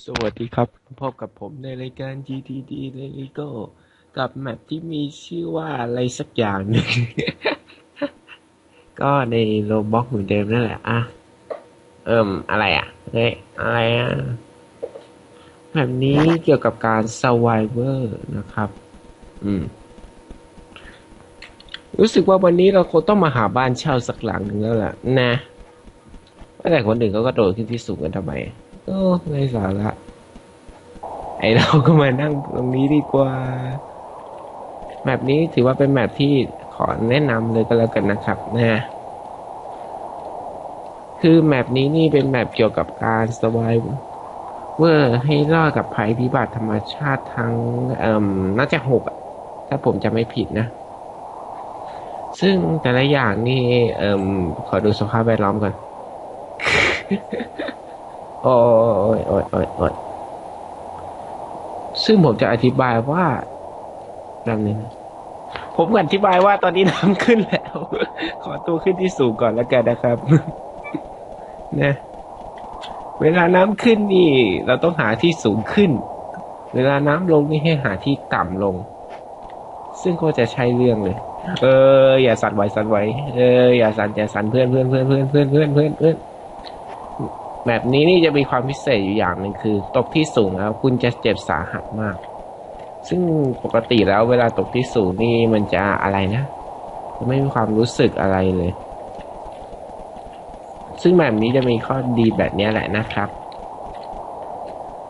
สวัสดีครับ พบกับผมในรายการ GTD l e g o กับแมปที่มีชื่อว่าอะไรสักอย่างหนึ่ง ก็ในโลบ็อกเหมือนเดิมนั่นแหละ อะ เอิ่ม อะไรอะเฮ้ยอะไรอะแบบนี้เกี่ยวกับการ survivor นะครับ อืม รู้สึกว่าวันนี้เราคงต้องมาหาบ้านเช่าสักหลังหนึ่งแล้วล่ะ นะแต่คนอื่นเขาก็โดดขึ้นที่สูงกันทำไม โอ้ไรสาระไอเราก็มานั่งตรงนี้ดีกว่า แมปนี้ถือว่าเป็นแมปที่ขอแนะนำเลยก็แล้วกันนะครับนะคือแมปนี้นี่เป็นแมปเกี่ยวกับการสวายเวอร์ให้รอดกับภัยพิบัติธรรมชาติทั้งเอ่มน่าจะหกถ้าผมจะไม่ผิดนะ ซึ่งแต่ละอย่างนี่ เอ่มขอดูสภาพแวดล้อมก่อน โอ้ยโอ้ยโอ้ยโอ้ยซึ่งผมจะอธิบายว่าแบบนี้นะผมอธิบายว่าตอนนี้น้ำขึ้นแล้ว ขอตัวขึ้นที่สูงก่อนแล้วกันนะครับนะเวลาน้ำขึ้นนี่ เราต้องหาที่สูงขึ้น เวลาน้ำลงนี่ให้หาที่ต่ำลง ซึ่งก็จะใช้เรื่องเลย เออ อย่าสั่นไหวสั่นไหวเอออย่าสั่นอย่าสั่นเพื่อนเพื่อนเพื่อนเพื่อนเพื่อนเพื่อนเพื่อนเพื่อน แบบนี้นี่จะมีความพิเศษอยู่อย่างหนึ่งคือ ตกที่สูงแล้วคุณจะเจ็บสาหัสมาก ซึ่งปกติแล้วเวลาตกที่สูงนี่มันจะอะไรนะจะไม่มีความรู้สึกอะไรเลย ซึ่งแบบนี้จะมีข้อดีแบบนี้แหละนะครับ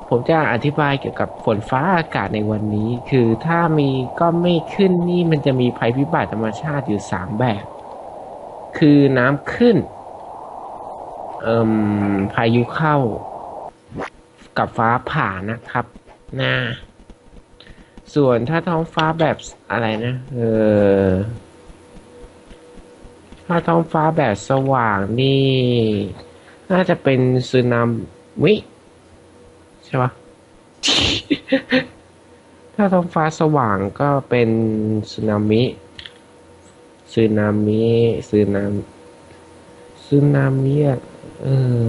ผมจะอธิบายเกี่ยวกับฝนฟ้าอากาศในวันนี้ คือถ้ามีก็ไม่ขึ้นนี่มันจะมีภัยพิบัติธรรมชาติอยู่สามแบบ คือน้ำขึ้น เอ่มพายุเข้า กับฟ้าผ่านะครับนะส่วนถ้าท้องฟ้าแบบอะไรนะเออถ้าท้องฟ้าแบบสว่างนี่ น่าจะเป็นสึนามิใช่ปะถ้าท้องฟ้าสว่างก็เป็นสึนามิสึนามิสึนามิสึนามิอะ เออ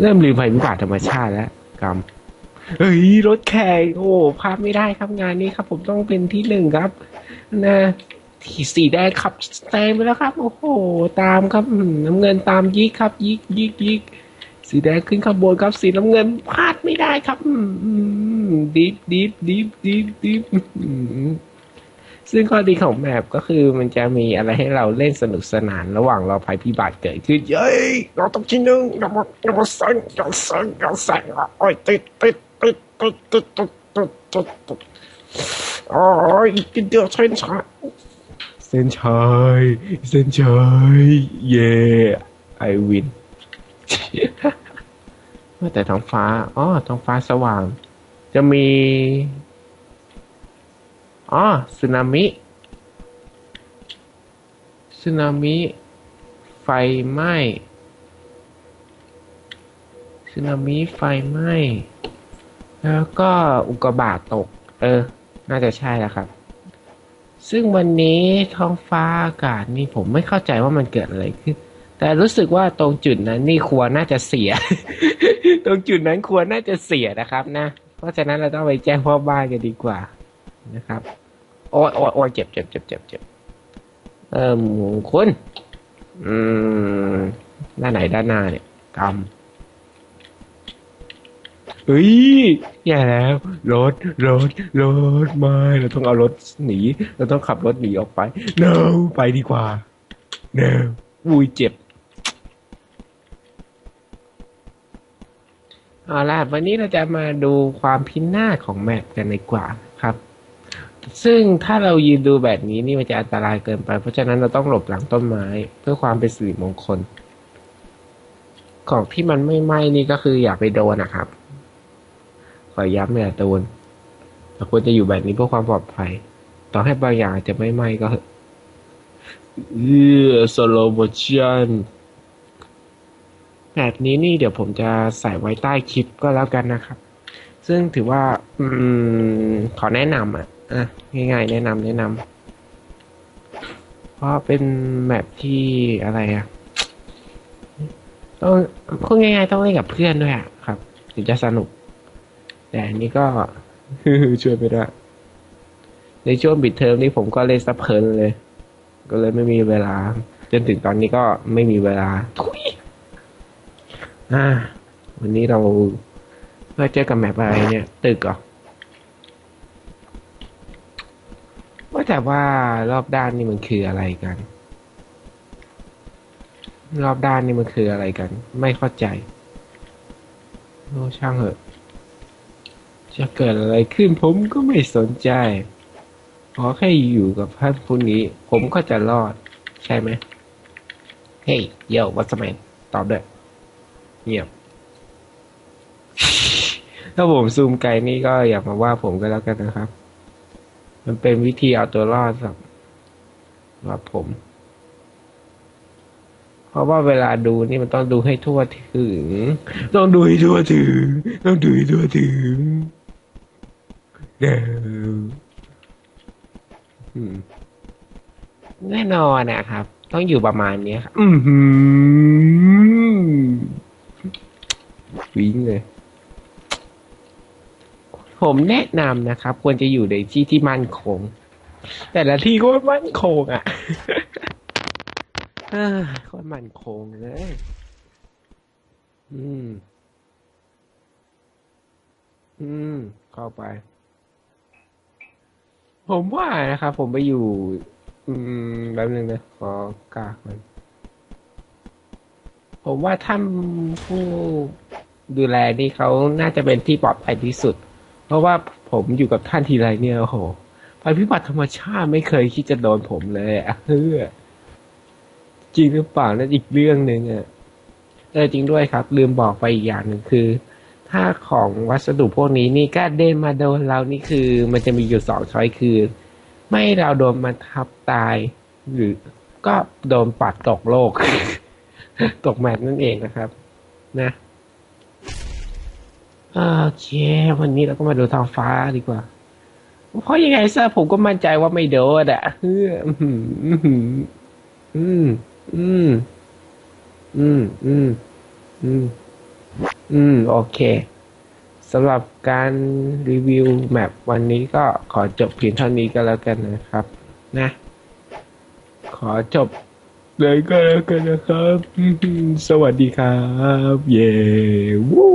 เริ่มลืมภัยพิบัติธรรมชาติแล้วกรรมเฮ้ยรถแข่งโอ้พลาดไม่ได้ครับงานนี้ครับ ผมต้องเป็นที่หนึ่งครับ นะที่สีแดงขับแซงไปแล้วครับ โอ้โห ตามครับน้ำเงินตามยิกครับ ยิกยิกยิกสีแดงขึ้นขบวนครับ สีน้ำเงินพลาดไม่ได้ครับดิฟดิฟดิฟดิฟดิฟ ซึ่งข้อดีของแมปก็คือมันจะมีอะไรให้เราเล่นสนุกสนานระหว่างเรอภัยพิบัติเกิดขึ้นเย้ยเราต้องที่หนึ่งเราเรามาแซงเราแซงเราแซงอะโอ้ยติดติดติดติดติดติดติดติดติดโอ้ยกินเดียวเส้นชัยเส้นชัยเส้นชัยเย่ไอวินว่าแต่ท้องฟ้าอ๋อท้องฟ้าสว่าง จะมี อ๋อสึนามิสึนามิไฟไหม้สึนามิไฟไหม้แล้วก็อุกกาบาตตก เออ น่าจะใช่แล้วครับ ซึ่งวันนี้ท้องฟ้าอากาศนี่ผมไม่เข้าใจว่ามันเกิดอะไรขึ้น แต่รู้สึกว่าตรงจุดนั้นนี่ครัวน่าจะเสีย ตรงจุดนั้นครัวน่าจะเสียนะครับ นะ เพราะฉะนั้นเราต้องไปแจ้งพ่อบ้านกันดีกว่านะครับ โอ้ยโอ้ยโอ้ยเจ็บเจ็บเจ็บเจ็บเจ็บเอ่มคุณ อืมด้านไหนด้านหน้าเนี่ยกำเฮ้ยอย่แล้วรถรถรถไม่เราต้องเอารถหนีเราต้องขับรถหนีออกไป no ไปดีกว่า no อุ้ยเจ็บเอาล่ะวันนี้เราจะมาดูความพินาศของแมปกันดีกว่า ซึ่งถ้าเรายืนดูแบบนี้นี่มันจะอันตรายเกินไป เพราะฉะนั้นเราต้องหลบหลังต้นไม้เพื่อความเป็นสิริมงคล ของที่มันไม่ไหม้นี่ก็คืออย่าไปโดนนะครับ ขอย้ำอย่าโดนเราควรจะอยู่แบบนี้เพื่อความปลอดภัย ต่อให้บางอย่างอาจจะไม่ไหม้ก็เถอะเออสโลโมชันแบบนี้นี่เดี๋ยวผมจะใส่ไว้ใต้คลิปก็แล้วกันนะครับ ซึ่งถือว่า อืม ขอแนะนำอะ อะง่ายๆแนะนำแนะนำเพราะเป็นแมปที่อะไรอะต้องพูดง่ายๆต้องเล่นกับเพื่อนด้วยอะครับถึงจะสนุก แต่อันนี้ก็ช่วยไม่ได้ในช่วงปิดเทอมนี้ผมก็เล่นซับเพลินเลย ก็เลยไม่มีเวลา จนถึงตอนนี้ก็ไม่มีเวลาทุยอ่า วันนี้เรามาเจอกับแมปอะไรเนี่ย ตึกเหรอ ว่าแต่ว่ารอบด้านนี่มันคืออะไรกัน รอบด้านนี่มันคืออะไรกัน ไม่เข้าใจโอ้ช่างเหอะ จะเกิดอะไรขึ้นผมก็ไม่สนใจ ขอแค่อยู่กับท่านผู้นี้ ผมก็จะรอด ใช่ไหมเฮ้ยเยววัสแมนตอบด้วยเงียบ ถ้าผมซูมไกลนี่ก็อย่ามาว่าผมก็แล้วกันนะครับ มันเป็นวิธีเอาตัวรอดสำหรับผม เพราะว่าเวลาดูนี่มันต้องดูให้ทั่วถึง ต้องดูให้ทั่วถึง ต้องดูให้ทั่วถึงเด้อแน่นอนนะครับ ต้องอยู่ประมาณนี้ครับ อือหือวิ่งเลย ผมแนะนำนะครับ ควรจะอยู่ในที่ที่มั่นคง แต่ละที่ก็มั่นคงอะคตรมั่นคงเลย อืม อืม เข้าไป ผมว่านะครับผมไปอยู่ อืมแป๊บนึงนะขอกากมัน ผมว่าท่านผู้ดูแลนี่เขาน่าจะเป็นที่ปลอดภัยที่สุด เพราะว่าผมอยู่กับท่านทีไรเนี่ยโอ้โหภัยพิบัติธรรมชาติไม่เคยคิดจะโดนผมเลยอะเฮ้อจริงหรือเปล่านั่นอีกเรื่องหนึ่งอะเออจริงด้วยครับ ลืมบอกไปอีกอย่างหนึ่งคือ ถ้าของวัสดุพวกนี้นี่ก็เด่นมาโดนเรานี่คือ มันจะมีอยู่สองช้อยคือ ไม่เราโดนมันทับตาย หรือก็โดนปัดตกโลก ตกแมตช์นั่นเองนะครับ นะ โอเค วันนี้เราก็มาดูท้องฟ้าดีกว่า เพราะยังไงซะผมก็มั่นใจว่าไม่โดนอะเออื้อหืออื้อหืออืม อืม อืม อืม อืม อืม โอเคสำหรับการรีวิวแมปวันนี้ก็ขอจบเพียงเท่านี้ก็แล้วกันนะครับ นะ ขอจบเลยก็แล้วกันนะครับ สวัสดีครับ เย้ วู้